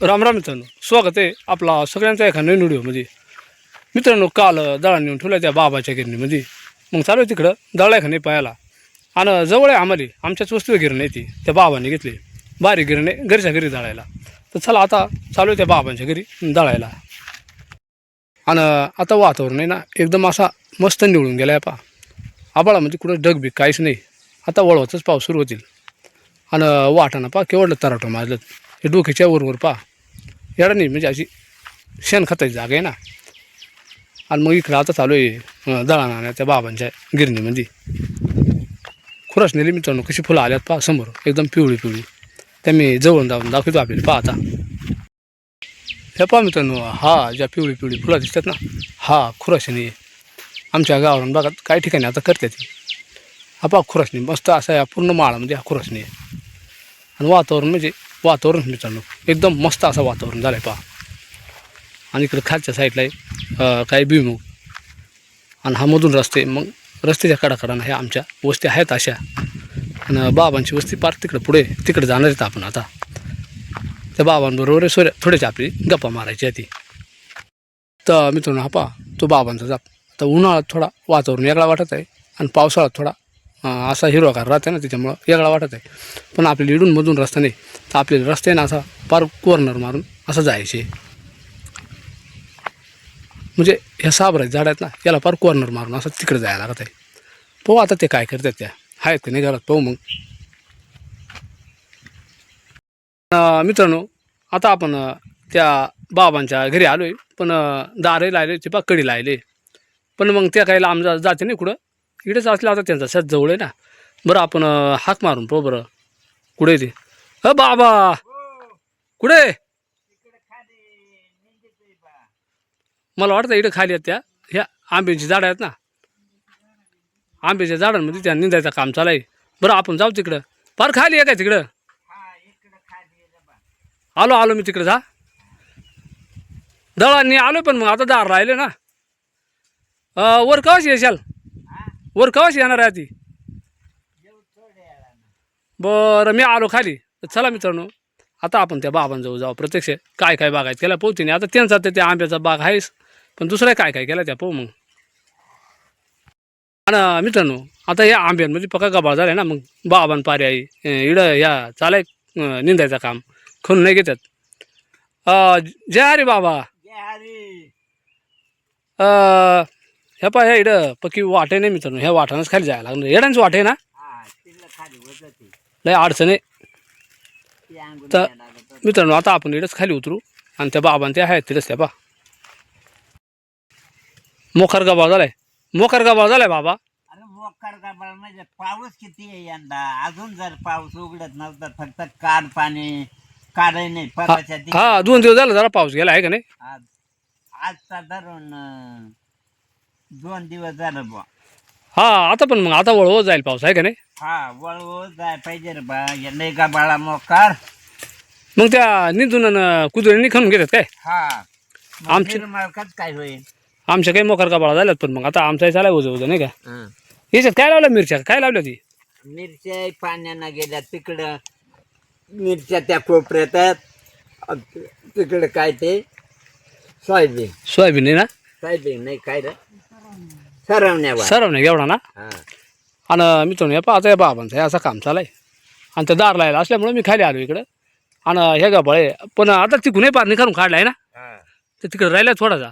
राम राम मित्रांनो स्वागत आहे आपला सगळ्यांचा एका नवीन व्हिडिओमध्ये. मित्रांनो काल दळा नेऊन ठेवला त्या बाबाच्या गिरणीमध्ये. मग चालू आहे तिकडं दळा नाही पायाला आणि जवळ आहे आम्हाला आमच्याच वस्तू गिरणी आहे ती त्या बाबाने घेतली. बारीक गिरणे घरच्या घरी दळायला. तर चला आता चालू आहे त्या बाबांच्या घरी दळायला. आणि आता वातावरण आहे ना एकदम असा मस्त निवडून गेला आहे पा आबाळामध्ये कुठं डगबीक काहीच नाही. आता वळवतच पाऊस सुरू होतील. आणि वाटाणा पा केवढलं तराटो मारलं हे डोक्याच्या वरवर पा नाही म्हणजे अशी शेण खताची जागा आहे ना. आणि मग इकडं आता चालू आहे अं, दळण त्या बाबांच्या गिरणीमध्ये. खुरास नेली मित्रांनो कशी फुलं आल्यात पहा समोर एकदम पिवळी पिवळी. त्या मी जवळून जाऊन दाखवतो आपल्याला पहा आता. हे पहा मित्रांनो हा ज्या पिवळी पिवळी फुलं दिसतात ना हा खुराशनी आमच्या गावावरून बघा काही ठिकाणी आता करते हा पहा खुरासणी मस्त असा या पूर्ण माळामध्ये हा खुरासणी आहे. आणि वातावरण म्हणजे वातावरण मित्रांनो एकदम मस्त असं वातावरण झालं आहे पहा. आणि इकडं खालच्या साईडला आहे काही भुईमुग आणि हा मधून रस्ते मग रस्त्याच्या कडाकडानं ह्या आमच्या वस्ती आहेत अशा. आणि बाबांची वस्ती पार तिकडं पुढे तिकडे जाणार आहेत आपण आता. त्या बाबांबरोबर सोऱ्या थोड्याची आपली गप्पा मारायची आहे ती. तर मित्रांनो हा पहा तो बाबांचा जाप तर उन्हाळ्यात थोडा वातावरण वेगळा वाटत आहे आणि पावसाळ्यात थोडा असा असा हिरवागार राहते ना त्याच्यामुळं वेगळा वाटत आहे. पण आपल्याला इडूनमधून रस्ता नाही. तर आपल्याला रस्ते ना असा पार कॉर्नर मारून असं जायचे. म्हणजे ह्या साबराचे झाड आहेत ना याला पार कॉर्नर मारून असं तिकडे जायला लागत आहे. पाहू आता ते काय करतात त्या. आहेत का नाही घरात? पाहू मग. मित्रांनो आता आपण त्या बाबांच्या घरी आलो आहे पण दारही दारे लायले ते बा कडी लायले पण मग त्या काही लांब जाते नाही कुठं? इकडेच असलं आता त्यांचा सध्या जवळ आहे ना. बरं आपण हाक मारून पाहू बरं. कुठे ते? अ बाबा! कुठे मला वाटतं इकडे खाली आहेत त्या. ह्या आंब्याची झाडं आहेत ना. आंब्याच्या झाडांमध्ये त्या निंदायचं काम चालू आहे बरं आपण जाऊ तिकडं. फार खाली आहे काय तिकडं? आलो आलो मी तिकडे जा. दळांनी आलो पण मग आता दार राहिले ना. वर कवाशी येशाल? वर कवाशी येणार आहे ती बरं मी आलो खाली. तर चला मित्रांनो आता आपण त्या बाबांजवळ जाऊ. प्रत्यक्ष काय काय बाग आहेत त्याला पोहते नाही आता त्यांचा तर त्या आंब्याचा बाग आहेच पण दुसरा काय काय केला त्या पाहू मग? आणि मित्रांनो आता या आंब्यांमध्ये पक्का गबाळ झाला ना मग बाबां पारे आई इडं या चालाय निंदायचं काम. खणून नाही घेतात. जय हरी बाबा. अं, ह्या पा ह्या इडं पक्की वाटे नाही मित्रांनो ह्या वाटानंच खाली जायला लागणार. येड्यांच वाटे ना? लय अडचण आहे. तर मित्रांनो आता आपण इकडंच खाली उतरू आणि त्या बाबां ते आहेत तिथंच त्या बा मोखर गाबा झालाय. मोखर गाबा झालाय बाबा. अरे मोकार गाबाळ म्हणजे पाऊस किती आहे यंदा? अजून जर पाऊस उघडत नव्हता फक्त कार पाणी कारही नाही परवाच्या दिवशी हा दोन दिवस झाला जरा पाऊस गेला आहे का नाही? आज आजचा धरून अं, दोन दिवस झालं बुवा. हा आता पण मग आता वळवत जाईल पाऊस आहे का नाही? हा वळवळ जाय पाहिजे रे बा. या नाही गाबाळा मोकार. मग त्या निधून कुदळीने खणून घेतात काय? हा. आमची- निर्माळकाच काय होईल? आमच्या काही मोखर गाबाळा झाल्यात पण मग आता आमचा चालाय उजं उजं नाही का? हं. याच्यात काय लावलं मिरच्या? काय लावल्या ती? मिरच्या पाण्यानं गेल्या तिकडं मिरच्या त्या कोपऱ्यात आहेत. अन तिकडं काय ते? सोयाबीन. सोयाबीन आहे ना? सोयाबीन नाही काय रे? सरवण्यावर सरव नाही एवढा ना? हा. आणि मित्रांनो या पाहता या बाबांचं हे असं काम चालाय आणि ते दार लायला असल्यामुळे मी खाली आलो इकडं. आणि हे गाबाळे पण आता तिकूनही पाणी काढून काढलाय ना? हा. तर तिकडे राहिला थोडासा.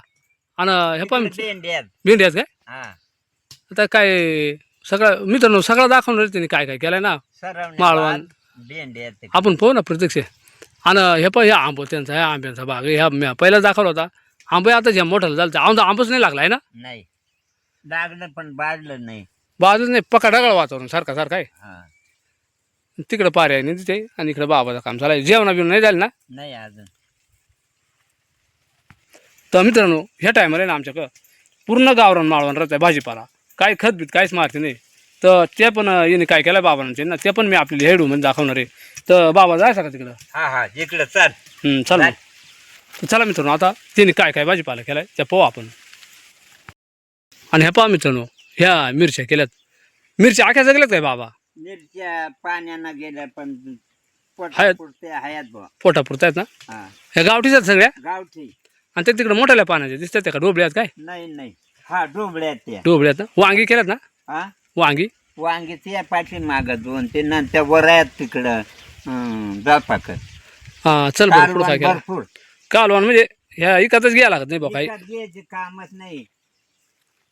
आणि हे पण. भेंडी आहेत. काय? हा. आता काय सगळं मित्रांनो सगळं दाखवून राहिले त्यांनी काय काय केलंय ना? सरवण्यावर माळवण. ते. आपण पाहू ना प्रत्यक्ष. आणि हे पण हे आंबो त्यांचा ह्या आंब्यांचा बाग ह्या पहिला दाखवला होता. आंबे आता ज्या मोठाला झालं आंबा आंबच नाही लागला आहे ना? नाही. लागलं पण बाजलं नाही. बाजूच नाही पका ढगाळ वातावरण सारखा सारखा आहे. हा. तिकडं पारे आहे नाही तिथे आणि इकडं बाबाचं काम चालाय जेवणा बिवणं नाही झालं ना? नाही अजून. तर मित्रांनो ह्या टायमाला ना आमच्याकडं. पूर्ण गावरान माळवण राहतं भाजीपाला. काय खत बीत काहीच मारते नाही. तर ते पण याने काय केलं बाबांचे ना ते पण मी आपल्याला हेडू म्हणजे दाखवणार आहे. तर बाबा जायचा का तिकडं. हा हा इकडं चल. हं, चला. मग. तर चला मित्रांनो आता त्यांनी काय काय भाजीपाला केलाय त्या पाहू आपण. आणि ह्या पहा मित्रांनो ह्या मिरच्या केल्यात. मिरच्या आख्या जगल्यात काय बाबा? मिरच्या पाण्यानं गेल्या पण पोटापुरते हयात. बुवा. आहेत ना? हा. ह्या गावठीच आहेत सगळ्या? गावठी. आणि ते तिकडे मोठ्याल्या पाण्याचे दिसतात त्या का? डोबळ्यात काय? नाही नाही. हा डोबळ्यात त्या. डोबळ्यात ना? वांगी केल्यात ना? हा? वांगी? वांगीची या पाठी माग दोन ते नंतर वरायात तिकडं जापाक. हां चल बरं पुढं काय केलं? भरपूर. कालवान म्हणजे ह्या इकतच घ्यायला लागत नाही बा काही. विकत घ्यायचे कामच नाही.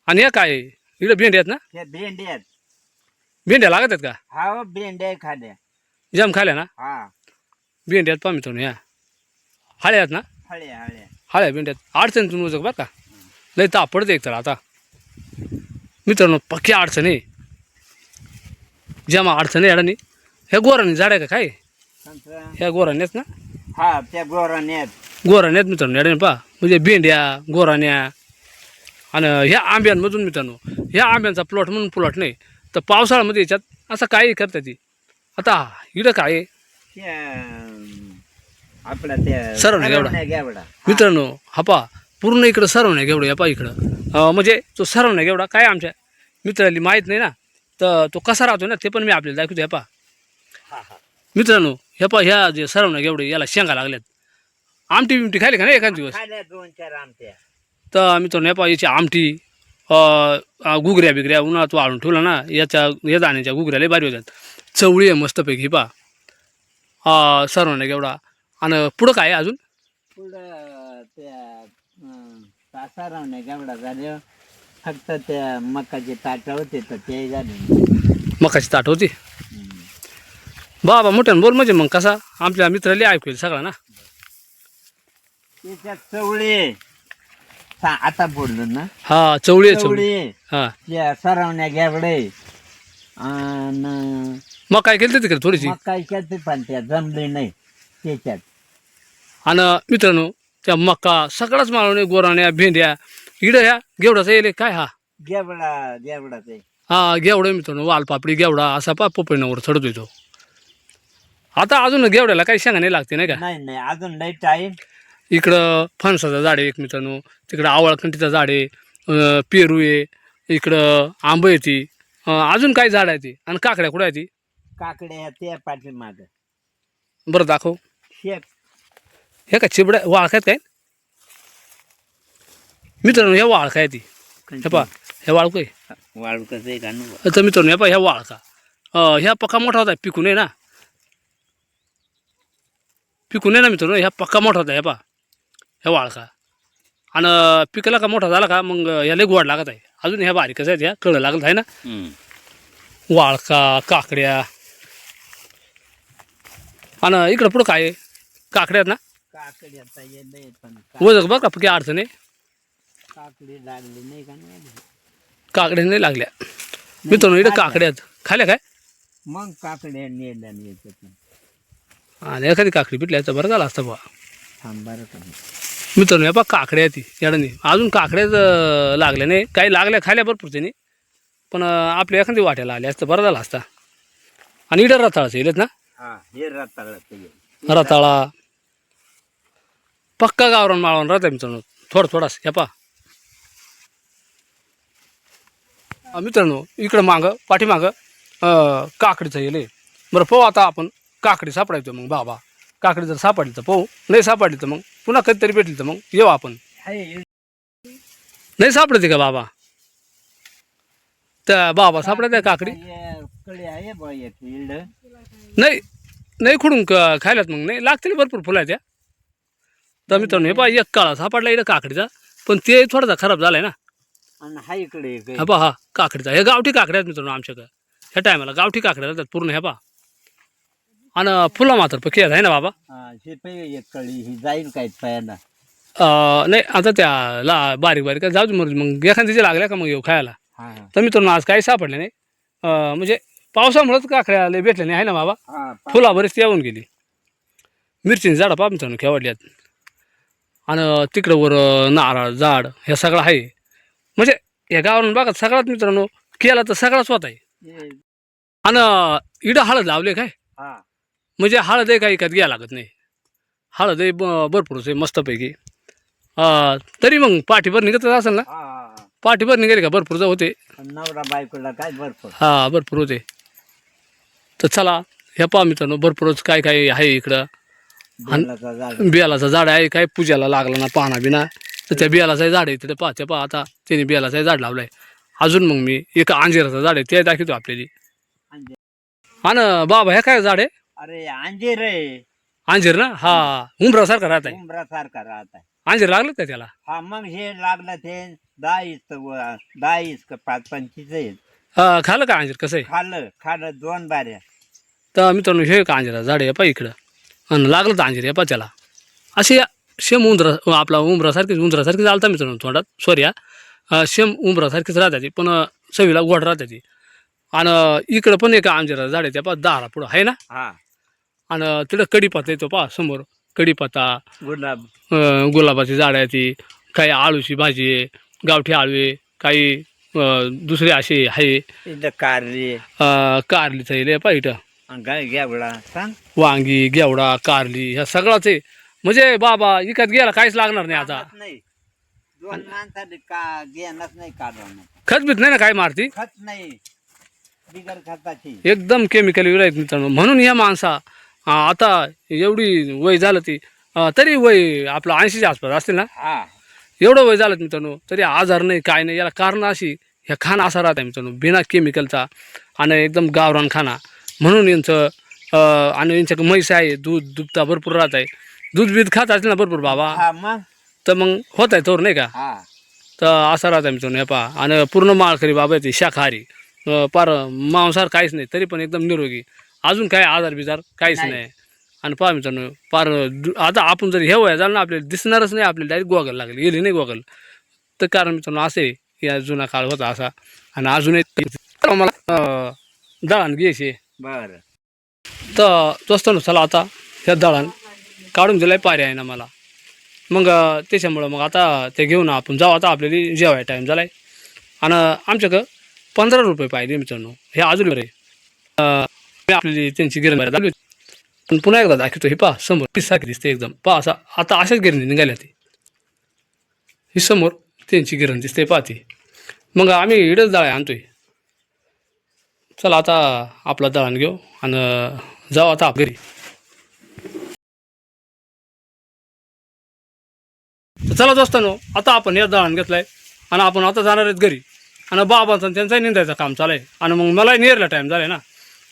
आणि ह्या काय? इकडे भेंड्या आहेत ना? त्या भेंड्यात भेंड्या लागत आहेत का? हा हो, भेंड्या खाद्या. जाम खाल्या ना? हा. भेंड्यात पहा मित्रांनो ह्या हाळ्या आहेत ना? हळ्या हळ्या. हाळ्या भेंड्यात अडचण तुम्ही बरं का? लय तापडते एक तर आता. मित्रांनो पक्की अडचण आहे. जमा अडचण आहे अडाणी. ह्या गोराने झाड आहे का काय? संत्रा ह्या गोराण्यात ना? हा त्या गोराण्यात गोराण्यात मित्रांनो अडाणी पहा. म्हणजे भेंड्या गोराण्या आणि ह्या आंब्यांमधून मित्रांनो ह्या आंब्यांचा प्लॉट म्हणून प्लॉट नाही तर पावसाळ्यामध्ये याच्यात असं काही करता ती आता इकडं काय आपला त्या सरवण्या घेवडा मित्रांनो हा पा पूर्ण इकडं सरवण्या घेवडं या पा इकडं. म्हणजे तो सरवण्या घेवडा काय आमच्या मित्राला माहीत नाही ना? तर तो कसा राहतो ना ते पण मी आपल्याला दाखवतो पा हा, हा. मित्रांनो ह्या पा ह्या जे सरवण्या घेवडे याला शेंगा लागल्यात. आमटी बिमटी खायली का नाही एखाद दिवस? दोन चार आमच्या तर मित्रांनो ह्या पा याची आमटी गुगऱ्या बिगऱ्या उन्हात वाळून ठेवला ना याच्या या दाण्याच्या गुगऱ्या लय भारी होत्यात. चवळी आहे मस्तपैकी ही पा सरवण्या घेवडा आणि पुढं काय अजून? पुढं त्या सरवण्या घेवडा झाले. फक्त त्या मकाचे ताट होते तर ते झाले. मकाची ताट होती? बाबा मोठ्यानं बोल म्हणजे मग कसा? आपल्या मित्राला ऐकू येईल सगळा ना? त्याच्यात चवळी सा- आता बोललो ना? हा चवळी आहे चवळी. चवळी. हा. सरवण्या घेवडे आणि मग काय केलं तिकडे थोडीशी? मका केलते पण त्या जमले नाही त्याच्यात. आणि मित्रांनो त्या मका सगळाच माळवणे गोराण्या भेंड्या इडं ह्या घेवडाचा येले काय हा? घेवडा ते हा घेवडा मित्रांनो वालपापडी घेवडा असा पा पोपळीनावर चढतो तो. आता अजून घेवड्याला काही शेंगा नाही लागते नाही का? नाही नाही अजून लई टाईम इकडं फणसाचं झाड आहे एक मित्रांनो. तिकडं आवळखंटीचं झाड आहे. पेरू आहे. इकडं आंबं आहे ती. अजून काय झाड आहे ती? आणि काकड्या कुठं आहे ती? काकड्या त्या पाठीमाग. बरं दाखव. हे का चिबड्या वाळखायत काय? मित्रांनो ह्या वाळखा आहे ती. हे पा ह्या वाळकू आहे. वाळू कसं आहे का नु? तर मित्रांनो ह्या पा ह्या वाळखा. ह्या पक्का मोठा होता पिकून आहे ना. पिकून आहे ना मित्रांनो ह्या पक्का मोठा होता ह्या पा ह्या वाळखा आणि पिकला का मोठा झाला का मग ह्याला गोड लागत आहे. अजून ह्या बारीकच आहेत ह्या कळं लागत आहे ना? वाळका काकड्या. आणि इकडं पुढं काय आहे? काकड्या आहेत ना? पण वजक बघ का पक्की अडचण आहे. काकडी लागली नाही का नाही काकड्या नाही लागल्या. मित्रांनो इकडे काकड्या आहेत. खाल्या काय? मग काकड्या नेल्या आणि एखादी काकडी पिटल्या तर बरं झालं असतं बा थांब बरं का. मित्रांनो या पा काकड्या ती याडानी अजून काकड्याच लागल्या नाही काही लागल्या खाल्या भरपूर त्याने. पण आपल्या एखादी वाट्याला आल्या असतं बरं झालं असता. आणि इडं रताळाचं येलेत ना? ये. रताळा पक्का गावरान माळवून राहता मित्रांनो थोडं थोडास ह्या पा अं, मित्रांनो इकडं मागं पाठीमागं काकडीचं येले बरं पाहू आता आपण काकडी सापडायचो मग बाबा. काकडी जर सापडली तर पाहू. नाही सापडली तर मग. पुन्हा कधीतरी भेटली तर मग. येऊ आपण. नाही सापडते का बाबा? त्या बाबा सापडते काकडी आहे इल्ड नाही नाही खुडून खायलात मग. नाही लागतील भरपूर फुलं त्या तर मित्रांनो हे पहा एक काळा सापडला इकडं काकडीचा. पण ते थोडासा खराब झालाय ना. हा इकडे. हा पहा काकडीचा. हे गावठी काकड्या आहेत मित्रांनो आमच्याकडं. ह्या टायमाला गावठी काकड्या राहतात पूर्ण ह्या पहा. आणि फुलं मात्र आहेत आहे ना बाबा? हा हे पाहिजे एक कळी ही जाईल काय अं, नाही आता त्या ला बारीक बारीक जाऊ दे मग मग एखाद्या लागल्या का मग येऊ खायला? हा हा. तर मित्रांनो आज काही सापडले नाही. अं, म्हणजे पावसामुळेच काकड्या लय भेटले नाही आहे ना बाबा? हा पा- फुला बरेच येऊन गेली. मिरचीची झाडं पहा मित्रांनो केवडल्यात आणि तिकडं वर नारळ झाड हे सगळं आहे. म्हणजे या गावावरून बघा सगळ्यात मित्रांनो केला तर सगळाच होत आहे. हे- आणि इडं हळद लावले काय? हा. म्हणजे हळद आहे काही एकात घ्या लागत नाही. हळद आहे ब- भरपूरच आहे मस्तपैकी. अं, तरी मग पाठीभर निघतच असेल ना. पाठीभर निघाले का? भरपूर होते नवरा बायकोला काय भरपूर? हा भरपूर होते. तर चला ह्या पहा मित्रांनो भरपूरच काय काय आहे इकडं. झाड. बियालाचं झाड आहे काय पूजाला लागला ना पाना बिना. तर त्या बियालाचं झाड आहे तिथे पाहते पहा आता. त्याने बियालाचं झाड लावलं आहे अजून मग मी एक अंजिराचं झाड आहे ते दाखवतो आपल्याला. आणि बाबा ह्या काय झाड आहे? अरे अंजीर आहे अंजीर ना? हा उंबरासारखा राहत आहे उंबरासारखा राहत आहे अंजीर लागलं का त्याला? हा मग हे लागलं ते दहा इस दहा इस का पाच पंचवीस आहेत हा, खाल्लं का अंजीर? कसं आहे? खाल्लं खाल्लं दोन बाऱ्या. तर मित्रांनो हे का अंजिरा? झाड आहे पा इकडं. आणि लागलं तर अंजीर आहे पा त्याला. असे शेम उंदरा आपला उंबरासारखीच उंदरासारखीच चालता मित्रांनो थोडात सॉरी हा. शेम उंबरासारखीच राहतात ती पण चवीला गोड राहते ती आणि इकडं पण एक अंजिरा झाड आहे त्या पा दहाला पुढं. आहे ना? हा. आणि तिकडं कडीपत्ता येतो पा समोर. कडीपत्ता गुलाब. गुलाबाची झाडं आहे ती. काही आळूची भाजी आहे गावठी आळू आहे काही दुसरे असे आहे. कारली अं, कारलीचं येईल पा इथं. गाय घेवडा सांग. वांगी घेवडा कारली ह्या सगळाच आहे. म्हणजे बाबा इकत गेला काहीच लागणार नाही आता. खत बीत नाही ना काय मारती? खत नाही. एकदम केमिकल विरायत मित्रांनो. म्हणून या माणसा आता एवढी वय झालं ती. अं, तरी वय आपलं ऐंशीच्या आसपास असतील ना? हा. एवढं वय झालं मित्रांनो तरी आजार नाही काय नाही. याला कारण अशी ह्या खाना असा राहत आहे मित्रांनो बिना केमिकलचा आणि एकदम गावरान खाना म्हणून यांचं अं, आणि यांच्या म्हैस आहे दूध दुभता भरपूर राहत आहे. दूध बीध खात असतील ना भरपूर बाबा? हा मग? तर मग होत आहे तोर नाही का? हा. तर असा राहता मित्रांनो हे पहा. आणि पूर्ण माळकरी बाबा आहे ती शाकाहारी. अं, पार मांसाहार काहीच नाही तरी पण एकदम निरोगी. अजून काय आजार बिजार काहीच नाही. नाही. आणि पहा मित्रांनो पार दु- आता आपण जर हे वया झालं ना आपल्याला दिसणारच नाही आपल्याला डायरेक्ट गोगल लागेल. गेली नाही गोगल तर कारण मित्रांनो असे या जुना काळ होता असा. आणि अजून एक मला अं, दळण घ्यायचे. बर. तर दोस्तानो चला आता ह्या दळण काढून दिलाय पारे आहे ना मला. मग अं, त्याच्यामुळं मग आता ते घेऊन आपण जाऊ. आता आपल्याला जेवाय टाईम झालाय. आणि आमच्याकडं पंधरा रुपये पाहिजे मित्रांनो. हे अजून बरे आपली त्यांची गिरण झाली पण पुन्हा एकदा दाखवतो हे पहा समोर. पीस सारखी दिसते एकदम. पहा असा आता अशाच गिरणी निघाल्या ती. ही समोर त्यांची गिरण दिसते पाहते मग आम्ही इडच दळाय आणतोय. चला आता आपला दळण घेऊ आणि जाऊ आता आप घरी. चला दोस्तानो आता आपण या दळण घेतलंय आणि आपण आता जाणार आहेत घरी. आणि बाबांचा आणि त्यांचाही निंदायचं काम चालू आहे. आणि मग मलाही नेरला टाईम झालाय ना.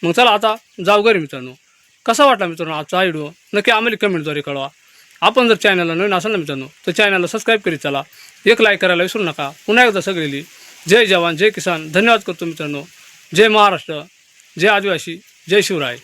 मग चला आता जाऊ घरी मित्रांनो. कसा वाटला मित्रांनो आजचा व्हिडिओ नक्की आम्हाला कमेंटद्वारे कळवा. आपण जर चॅनलला नवीन असाल ना मित्रांनो तर चॅनलला सबस्क्राईब करीत चला. एक लाईक करायला विसरू नका. पुन्हा एकदा सगळेली. जय जवान जय किसान. धन्यवाद करतो मित्रांनो. जय महाराष्ट्र. जय आदिवासी. जय शिवराय.